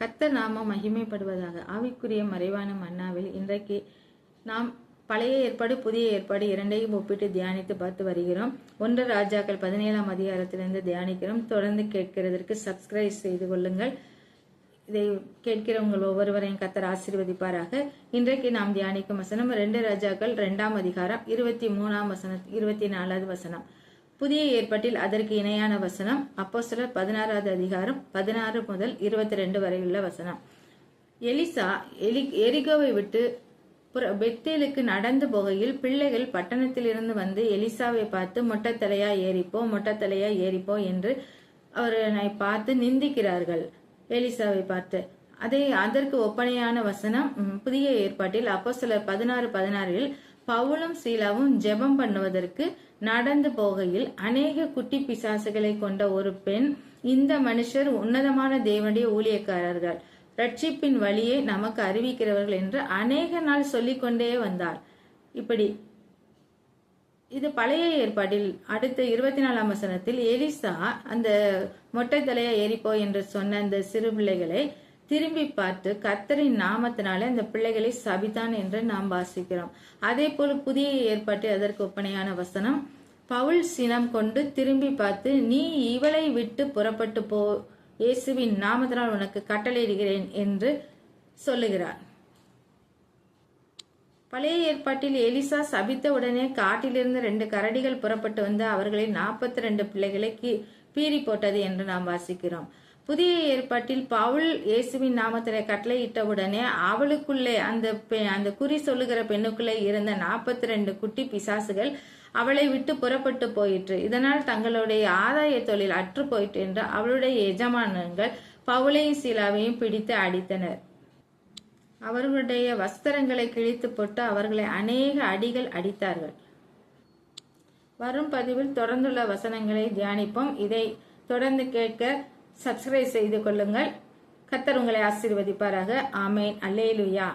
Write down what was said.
கத்த நாம மகிமைப்படுவதாக. ஆவிக்குரிய மறைவான மன்னாவில் இன்றைக்கு நாம் பழைய ஏற்பாடு புதிய ஏற்பாடு இரண்டையும் ஒப்பிட்டு தியானித்து பார்த்து வருகிறோம். ஒன்று ராஜாக்கள் பதினேழாம் அதிகாரத்திலிருந்து தியானிக்கிறோம். தொடர்ந்து கேட்கிறதற்கு சப்ஸ்கிரைப் செய்து கொள்ளுங்கள். இதை கேட்கிறவங்கள் ஒவ்வொருவரையும் கத்தர் ஆசீர்வதிப்பாராக. இன்றைக்கு நாம் தியானிக்கும் வசனம் ரெண்டு ராஜாக்கள் ரெண்டாம் அதிகாரம் இருபத்தி மூணாம் வசனம் இருபத்தி நாலாவது வசனம். புதிய ஏற்பாட்டில் அதற்கு இணையான வசனம் அப்போ சிலர் பதினாறாவது அதிகாரம் பதினாறு முதல் இருபத்தி ரெண்டு வரையுள்ள வசனம். எலிசா எலி எரிகோவை விட்டு புற- பெத்தேலுக்கு நடந்து போகையில் பிள்ளைகள் பட்டணத்திலிருந்து வந்து எலிசாவை பார்த்து மொட்டைத்தலையா ஏறிப்போ மொட்டைத்தலையா ஏறிப்போ என்று அவரை பார்த்து நிந்திக்கிறார்கள். எலிசாவை பார்த்து அதை அதற்கு ஒப்பனையான வசனம் புதிய ஏற்பாட்டில் அப்போ சிலர் பதினாறு பதினாறில் பவுலும் சீலாவும் ஜெபம் பண்ணுவதற்கு நடந்து போகையில் அநேக குட்டி பிசாசுகளை கொண்ட ஒரு பெண் இந்த மனுஷர் உன்னதமான தேவனுடைய ஊழியக்காரர்கள். ரட்சிப்பின் வழியை நமக்கு அறிவிக்கிறவர்கள் என்று அநேக நாள் சொல்லிக்கொண்டே வந்தார். இப்படி இது பழைய ஏற்பாட்டில் அடுத்த இருபத்தி நாலாம் வசனத்தில் எலிசா அந்த மொட்டை தலையை ஏறிப்போ என்று சொன்ன அந்த சிறு பிள்ளைகளை திரும்பி பார்த்து கர்த்தரின் நாமத்தினாலே அந்த பிள்ளைகளை சபித்தான் என்று நாம் வாசிக்கிறோம். அதே போல புதிய ஏற்பாட்டு அதற்கு ஒப்பனையான வசனம் பவுல் சினம் கொண்டு திரும்பி பார்த்து நீ இவளை விட்டு புறப்பட்டு போ இயேசுவின் நாமத்தினால் உனக்கு கட்டளையிடுகிறேன் என்று சொல்லுகிறார். பழைய ஏற்பாட்டில் எலிசா சபித்த உடனே காட்டிலிருந்து ரெண்டு கரடிகள் புறப்பட்டு வந்து அவர்களின் நாற்பத்தி ரெண்டு பிள்ளைகளை கீ- பீறி போட்டது என்று நாம் வாசிக்கிறோம். புதிய ஏற்பாட்டில் பவுல் இயேசுவின் நாமத்திலே கட்டளையிட்ட உடனே அவளுக்குள்ளே அந்த பெ- அந்த குறி சொல்லுகிற பெண்ணுக்குள்ளே இருந்த நாற்பத்தி ரெண்டு குட்டி பிசாசுகள் அவளை விட்டு புறப்பட்டு போயிற்று. இதனால் தங்களுடைய ஆதாய தொழில் அற்று போயிற்று என்று அவளுடைய எஜமானங்கள் பவுலையும் சீலாவையும் பிடித்து அடித்தனர். அவர்களுடைய வஸ்திரங்களை கிழித்து போட்டு அவர்களை அநேக அடிகள் அடித்தார்கள். வரும் பதிவில் தொடர்ந்துள்ள வசனங்களை தியானிப்போம். இதை தொடர்ந்து கேட்க சப்ஸ்கிரைப் செய்து கொள்ளுங்கள். கத்தர் உங்களை ஆசீர்வதிப்பாராக. ஆமேன். அல்லேலுயா.